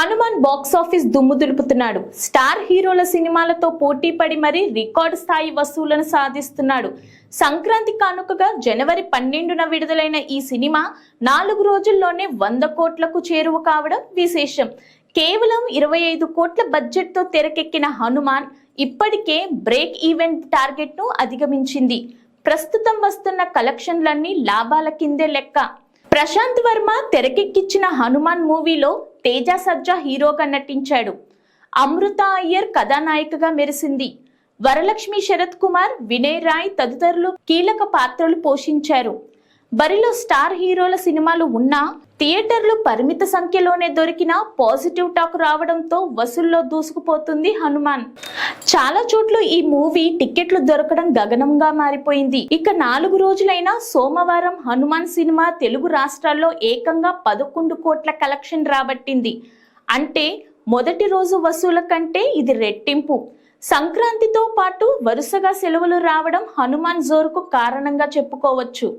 Hanuman box office దుమ్ము దులుపుతున్నాడు. Star హీరోల సినిమాలతో పోటీ పడి మరీ రికార్డు స్థాయి వసూళ్ళను సాధిస్తున్నాడు. సంక్రాంతి కానుకగా జనవరి పన్నెండున విడుదలైన ఈ సినిమా నాలుగు రోజుల్లోనే వంద కోట్లకు చేరువ కావడం విశేషం. కేవలం ఇరవై ఐదు కోట్ల బడ్జెట్తో తెరకెక్కిన హనుమాన్ ఇప్పటికే బ్రేక్ ఈవెంట్ టార్గెట్ను అధిగమించింది. ప్రస్తుతం వస్తున్న కలెక్షన్లన్నీ లాభాల కిందే లెక్క. ప్రశాంత్ వర్మ తెరకెక్కించిన హనుమాన్ మూవీలో తేజ సజ్జా హీరోగా నటించాడు. అమృత అయ్యర్ కథానాయికగా మెరిసింది. వరలక్ష్మి శరత్ కుమార్ వినయ్ రాయ్ తదితరులు కీలక పాత్రలు పోషించారు. బరిలో స్టార్ హీరోల సినిమాలు ఉన్నా థియేటర్లు పరిమిత సంఖ్యలోనే దొరికిన పాజిటివ్ టాక్ రావడంతో వసూల్లో దూసుకుపోతుంది హనుమాన్. చాలా చోట్ల ఈ మూవీ టికెట్లు దొరకడం గగనంగా మారిపోయింది. ఇక నాలుగు రోజులైన సోమవారం హనుమాన్ సినిమా తెలుగు రాష్ట్రాల్లో ఏకంగా పదకొండు కోట్ల కలెక్షన్ రాబట్టింది. అంటే మొదటి రోజు వసూల కంటే ఇది రెట్టింపు. సంక్రాంతితో పాటు వరుసగా సెలవులు రావడం హనుమాన్ జోరుకు కారణంగా చెప్పుకోవచ్చు.